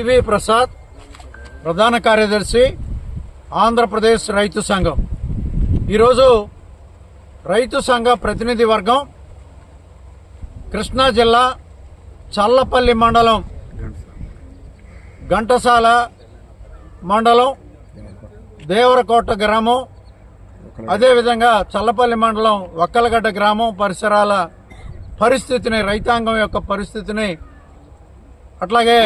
PV Prasad ప్రధాన కార్యదర్శి ఆంధ్రప్రదేశ్ రైతు సంఘం. ఈరోజు రైతు సంఘ ప్రతినిధి వర్గం కృష్ణా జిల్లా చల్లపల్లి మండలం ఘంటసాల మండలం దేవరకోట గ్రామం అదేవిధంగా చల్లపల్లి మండలం వక్కలగడ్డ గ్రామం పరిసరాల పరిస్థితిని రైతాంగం యొక్క పరిస్థితిని అట్లాగే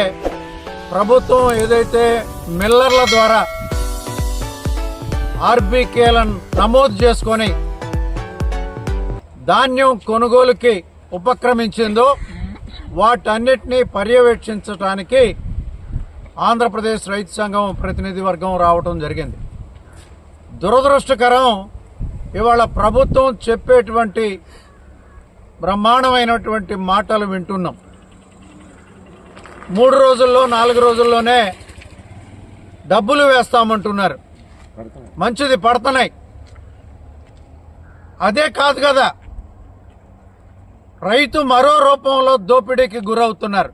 ప్రభుత్వం ఏదైతే మిల్లర్ల ద్వారా ఆర్బీకేలను నమోదు చేసుకొని ధాన్యం కొనుగోలుకి ఉపక్రమించిందో వాటన్నిటినీ పర్యవేక్షించడానికి ఆంధ్రప్రదేశ్ రైతు సంఘం ప్రతినిధి వర్గం రావటం జరిగింది. దురదృష్టకరం ఇవాళ ప్రభుత్వం చెప్పేటువంటి బ్రహ్మాండమైనటువంటి మాటలు వింటున్నాం. మూడు రోజుల్లో నాలుగు రోజుల్లోనే డబ్బులు వేస్తామంటున్నారు. మంచిది పడుతున్నాయి. అదే కాదు కదా రైతు మరో రూపంలో దోపిడీకి గురవుతున్నారు.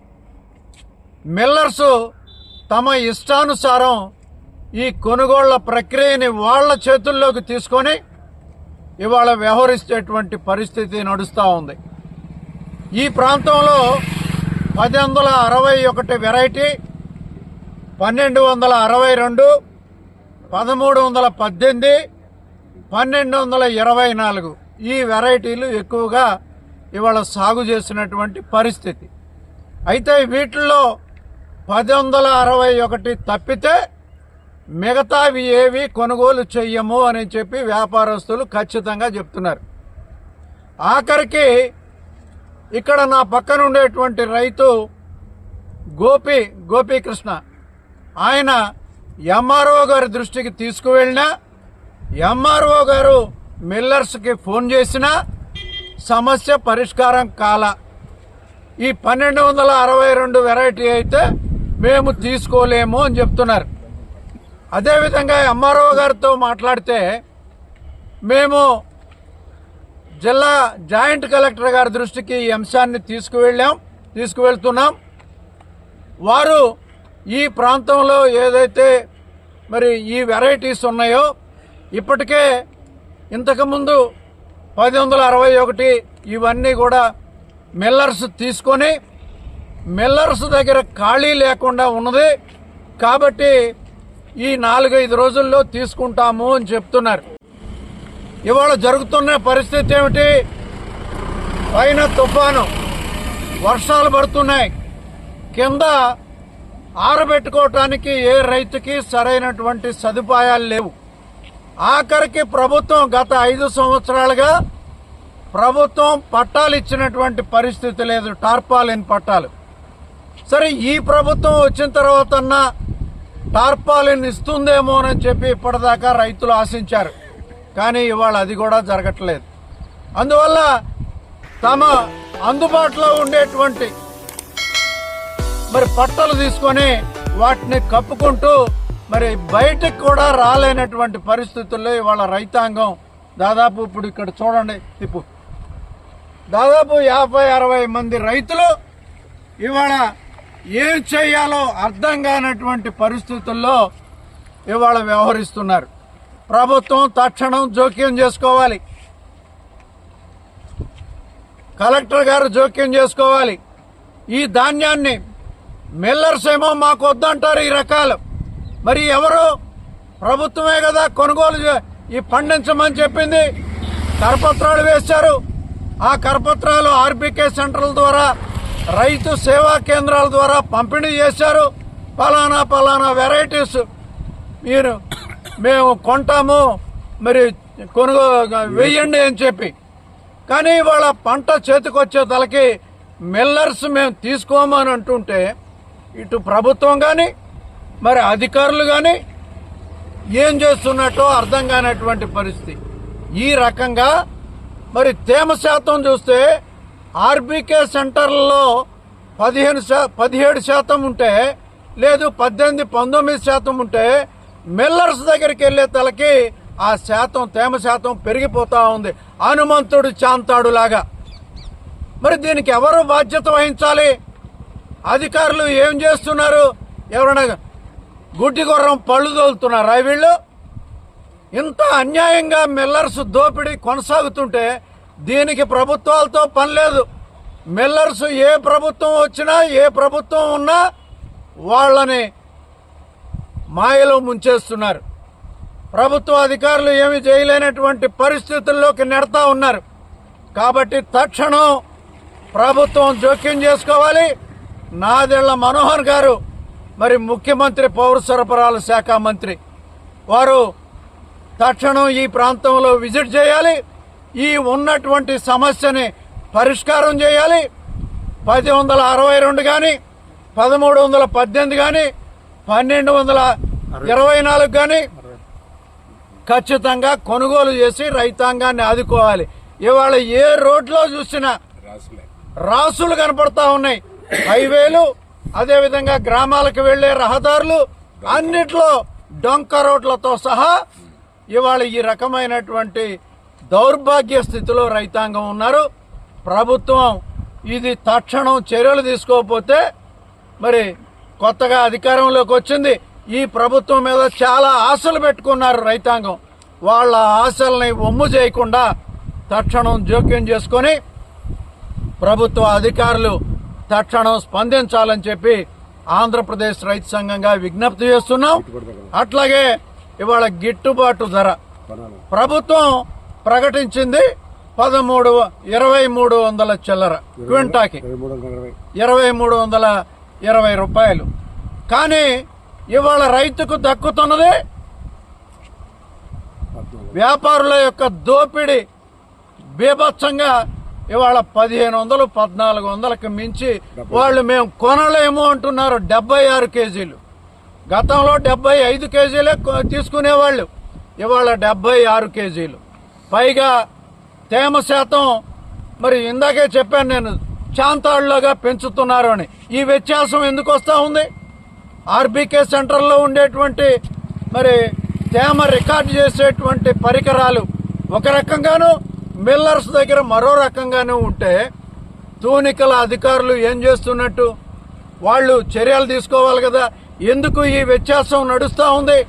మిల్లర్స్ తమ ఇష్టానుసారం ఈ కొనుగోళ్ళ ప్రక్రియని వాళ్ళ చేతుల్లోకి తీసుకొని ఇవాళ వ్యవహరిస్తేటువంటి పరిస్థితి నడుస్తూ ఉంది. ఈ ప్రాంతంలో పది వందల అరవై ఒకటి వెరైటీ పన్నెండు వందల అరవై రెండు పదమూడు వందల పద్దెనిమిది పన్నెండు వందల ఇరవై నాలుగు. ఈ వెరైటీలు ఎక్కువగా ఇవాళ సాగు చేసినటువంటి పరిస్థితి. అయితే వీటిల్లో పది వందల అరవై ఒకటి తప్పితే మిగతావి ఏవి కొనుగోలు చెయ్యము అని చెప్పి వ్యాపారస్తులు ఖచ్చితంగా చెప్తున్నారు. ఆఖరికి ఇక్కడ నా పక్కన ఉండేటువంటి రైతు గోపి గోపీకృష్ణ ఆయన ఎంఆర్ఓ గారి దృష్టికి తీసుకువెళ్ళినా ఎంఆర్ఓ గారు మిల్లర్స్కి ఫోన్ చేసినా సమస్య పరిష్కారం కాల. ఈ పన్నెండు వందల అరవై రెండు వెరైటీ అయితే మేము తీసుకోలేము అని చెప్తున్నారు. అదేవిధంగా ఎంఆర్ఓ గారితో మాట్లాడితే మేము జిల్లా జాయింట్ కలెక్టర్ గారి దృష్టికి ఈ అంశాన్ని తీసుకువెళ్ళాం తీసుకువెళ్తున్నాం. వారు ఈ ప్రాంతంలో ఏదైతే మరి ఈ వెరైటీస్ ఉన్నాయో ఇప్పటికే ఇంతకుముందు పది వందల అరవై ఒకటి ఇవన్నీ కూడా మిల్లర్స్ తీసుకొని మిల్లర్స్ దగ్గర ఖాళీ లేకుండా ఉన్నది. కాబట్టి ఈ నాలుగైదు రోజుల్లో తీసుకుంటాము అని చెప్తున్నారు. ఇవాళ జరుగుతున్న పరిస్థితి ఏమిటి? పైన తుఫాను. వర్షాలు పడుతున్నాయి. కింద ఆరబెట్టుకోవటానికి ఏ రైతుకి సరైనటువంటి సదుపాయాలు లేవు. ఆఖరికి ప్రభుత్వం గత ఐదు సంవత్సరాలుగా ప్రభుత్వం పట్టాలు ఇచ్చినటువంటి పరిస్థితి లేదు. టార్పాలిన్ పట్టాలు. సరే ఈ ప్రభుత్వం వచ్చిన తర్వాత టార్పాలిన్ ఇస్తుందేమోనని చెప్పి ఇప్పటిదాకా రైతులు ఆశించారు. కానీ ఇవాళ అది కూడా జరగట్లేదు. అందువల్ల తమ అందుబాటులో ఉండేటువంటి మరి పట్టలు తీసుకొని వాటిని కప్పుకుంటూ మరి బయటకు కూడా రాలేనటువంటి పరిస్థితుల్లో ఇవాళ రైతాంగం దాదాపు ఇప్పుడు ఇక్కడ చూడండి తిప్పు దాదాపు యాభై అరవై మంది రైతులు ఇవాళ ఏం చేయాలో అర్థం కానటువంటి పరిస్థితుల్లో ఇవాళ వ్యవహరిస్తున్నారు. ప్రభుత్వం తక్షణం జోక్యం చేసుకోవాలి. కలెక్టర్ గారు జోక్యం చేసుకోవాలి. ఈ ధాన్యాన్ని మిల్లర్స్ ఏమో మాకు వద్దంటారు ఈ రకాలు. మరి ఎవరు? ప్రభుత్వమే కదా కొనుగోలు చే- ఈ పండించమని చెప్పింది. కరపత్రాలు వేశారు. ఆ కరపత్రాలు ఆర్బీకే సెంటర్ల ద్వారా రైతు సేవా కేంద్రాల ద్వారా పంపిణీ చేశారు. పలానా పలానా వెరైటీస్ మీరు మేము కొంటాము మరి కొనుగో వెయ్యండి అని చెప్పి. కానీ వాళ్ళ పంట చేతికొచ్చే తలకి మిల్లర్స్ మేము తీసుకోమని అంటుంటే ఇటు ప్రభుత్వం కానీ మరి అధికారులు కానీ ఏం చేస్తున్నట్టో అర్థం కానటువంటి పరిస్థితి. ఈ రకంగా మరి తేమ శాతం చూస్తే ఆర్బీకే సెంటర్లలో పదిహేను శా పదిహేడు శాతం ఉంటే లేదు పద్దెనిమిది పంతొమ్మిది శాతం ఉంటే మిల్లర్స్ దగ్గరికి వెళ్ళే తలకి ఆ శాతం తేమ శాతం పెరిగిపోతూ ఉంది. హనుమంతుడు చాంతాడు లాగా మరి దీనికి ఎవరు బాధ్యత వహించాలి? అధికారులు ఏం చేస్తున్నారు? ఎవరైనా గుడ్డి గుర్రం పళ్ళు తోలుతున్నారా వీళ్ళు? ఇంత అన్యాయంగా మిల్లర్స్ దోపిడీ కొనసాగుతుంటే దీనికి ప్రభుత్వాలతో పని లేదు. మిల్లర్స్ ఏ ప్రభుత్వం వచ్చినా ఏ ప్రభుత్వం ఉన్నా వాళ్ళని మాయలో ముంచేస్తున్నారు. ప్రభుత్వ అధికారులు ఏమి చేయలేనటువంటి పరిస్థితుల్లోకి నెడతా ఉన్నారు. కాబట్టి తక్షణం ప్రభుత్వం జోక్యం చేసుకోవాలి. నాదెళ్ళ మనోహర్ గారు మరి ముఖ్యమంత్రి పౌర సరఫరాల శాఖ మంత్రి వారు తక్షణం ఈ ప్రాంతంలో విజిట్ చేయాలి. ఈ ఉన్నటువంటి సమస్యని పరిష్కారం చేయాలి. పది వందల అరవై రెండు కానీ పదమూడు వందల పద్దెనిమిది కానీ పన్నెండు వందల ఇరవై నాలుగు కానీ ఖచ్చితంగా కొనుగోలు చేసి రైతాంగాన్ని ఆదుకోవాలి. ఇవాళ ఏ రోడ్లో చూసినా రాసులు. కనపడతా ఉన్నాయి. హైవేలు అదేవిధంగా గ్రామాలకు వెళ్ళే రహదారులు అన్నిట్లో డొంక రోడ్లతో సహా ఇవాళ ఈ రకమైనటువంటి దౌర్భాగ్య స్థితిలో రైతాంగం ఉన్నారు. ప్రభుత్వం ఇది తక్షణం చర్యలు తీసుకోకపోతే మరి కొత్తగా అధికారంలోకి వచ్చింది. ఈ ప్రభుత్వం మీద చాలా ఆశలు పెట్టుకున్నారు రైతాంగం. వాళ్ళ ఆశల్ని ఒమ్ము చేయకుండా తక్షణం జోక్యం చేసుకొని ప్రభుత్వ అధికారులు తక్షణం స్పందించాలని చెప్పి ఆంధ్రప్రదేశ్ రైతు సంఘంగా విజ్ఞప్తి చేస్తున్నాం. అట్లాగే ఇవాళ గిట్టుబాటు ధర. ప్రభుత్వం ప్రకటించింది పదమూడు ఇరవై మూడు వందల చిల్లర క్వింటాకి ఇరవై మూడు వందల ఇరవై రూపాయలు. కానీ ఇవాళ రైతుకు దక్కుతున్నది వ్యాపారుల యొక్క దోపిడీ. బీభత్సంగా ఇవాళ పదిహేను వందలు పద్నాలుగు వందలకు మించి వాళ్ళు మేము కొనలేము అంటున్నారు డెబ్బై ఆరు కేజీలు. గతంలో డెబ్బై ఐదు కేజీలే తీసుకునేవాళ్ళు. ఇవాళ డెబ్బై ఆరు కేజీలు. పైగా తేమ శాతం మరి ఇందాకే చెప్పాను నేను చాంతాళ్ళగా పెంచుతున్నారు అని. ఈ వ్యత్యాసం ఎందుకు వస్తూ ఉంది? ఆర్బీకే సెంటర్లో ఉండేటువంటి మరి తేమ రికార్డ్ చేసేటువంటి పరికరాలు ఒక రకంగాను మిల్లర్స్ దగ్గర మరో రకంగాను ఉంటే తూనికల అధికారులు ఏం చేస్తున్నట్టు? వాళ్ళు చర్యలు తీసుకోవాలి కదా. ఎందుకు ఈ వ్యత్యాసం నడుస్తూ ఉంది?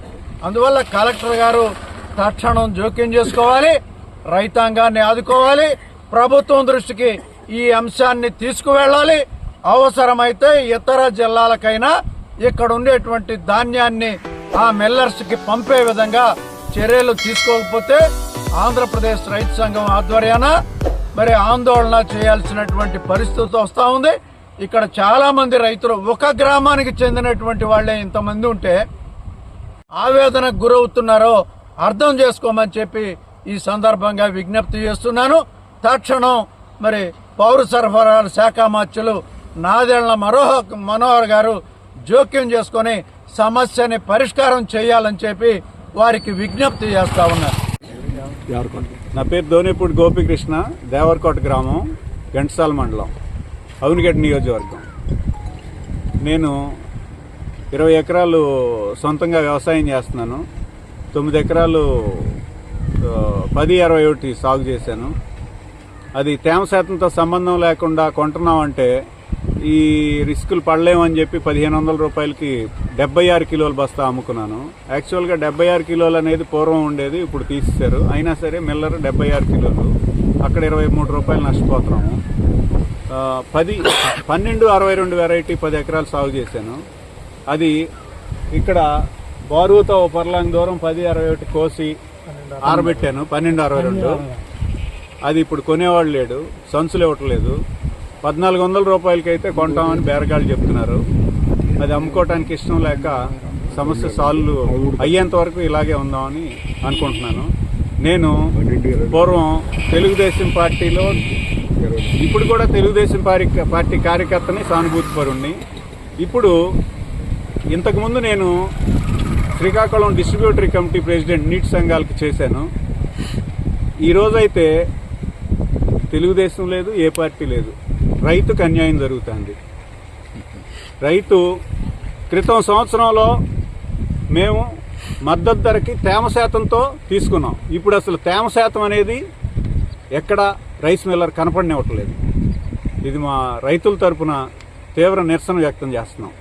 అందువల్ల కలెక్టర్ గారు తక్షణం జోక్యం చేసుకోవాలి రైతాంగాన్ని ఆదుకోవాలి. ప్రభుత్వం దృష్టికి ఈ అంశాన్ని తీసుకువెళ్ళాలి. అవసరమైతే ఇతర జిల్లాలకైనా ఇక్కడ ఉండేటువంటి ధాన్యాన్ని ఆ మిల్లర్స్కి పంపే విధంగా చర్యలు తీసుకోకపోతే ఆంధ్రప్రదేశ్ రైతు సంఘం ఆధ్వర్యాన మరి ఆందోళన చేయాల్సినటువంటి పరిస్థితి వస్తూ ఉంది. ఇక్కడ చాలామంది రైతులు ఒక గ్రామానికి చెందినటువంటి వాళ్ళే ఇంతమంది ఉంటే ఆవేదనకు గురవుతున్నారో అర్థం చేసుకోమని చెప్పి ఈ సందర్భంగా విజ్ఞప్తి చేస్తున్నాను. తక్షణం మరి పౌర సరఫరాల శాఖ మంత్రులు నాదెళ్ళ మరోహ మనోహర్ గారు జోక్యం చేసుకొని సమస్యని పరిష్కారం చేయాలని చెప్పి వారికి విజ్ఞప్తి చేస్తా ఉన్నారు. నా పేరు ధోనిపూడి గోపికృష్ణ దేవరకోట గ్రామం గంటసాల మండలం అవునిగడ్డ నియోజకవర్గం. నేను ఇరవై ఎకరాలు సొంతంగా వ్యవసాయం చేస్తున్నాను. తొమ్మిది ఎకరాలు పది అరవై ఒకటి సాగు చేశాను. అది తేమ శాతంతో సంబంధం లేకుండా కొంటున్నామంటే ఈ రిస్కులు పడలేమని చెప్పి పదిహేను వందల రూపాయలకి డెబ్బై ఆరు కిలోల బస్తా అమ్ముకున్నాను. యాక్చువల్గా డెబ్బై ఆరు కిలోలు అనేది పూర్వం ఉండేది ఇప్పుడు తీసేశారు. అయినా సరే మిల్లర్ డెబ్బై ఆరు కిలోలు అక్కడ ఇరవై మూడు రూపాయలు నష్టపోతున్నాము. పది పన్నెండు అరవై రెండు వెరైటీ పది ఎకరాలు సాగు చేశాను. అది ఇక్కడ బారుతో పర్లాంగ్ దూరం పది అరవై ఒకటి కోసి ఆరబెట్టాను పన్నెండు అరవై రెండు. అది ఇప్పుడు కొనేవాడు లేడు సంచులు ఇవ్వట్లేదు. పద్నాలుగు వందల రూపాయలకైతే కొంటామని బేరగాళ్ళు చెప్తున్నారు. అది అమ్ముకోవటానికి ఇష్టం లేక సమస్య సాల్వ్ అయ్యేంత వరకు ఇలాగే ఉందామని అనుకుంటున్నాను. నేను పూర్వం తెలుగుదేశం పార్టీలో ఇప్పుడు కూడా తెలుగుదేశం పార్టీ పార్టీ కార్యకర్తని సానుభూతిపరుణ్ణి. ఇప్పుడు ఇంతకుముందు నేను శ్రీకాకుళం డిస్ట్రిబ్యూటరీ కమిటీ ప్రెసిడెంట్ నీటి సంఘాలకు చేశాను. ఈరోజైతే తెలుగుదేశం లేదు ఏ పార్టీ లేదు. రైతుకు అన్యాయం జరుగుతుంది. రైతు క్రితం సంవత్సరంలో మేము మద్దతు ధరకి తేమ శాతంతో తీసుకున్నాం. ఇప్పుడు అసలు తేమ శాతం అనేది ఎక్కడ రైస్ మిల్లర్ కనపడినివ్వట్లేదు. ఇది మా రైతుల తరపున తీవ్ర నిరసన వ్యక్తం చేస్తున్నాం.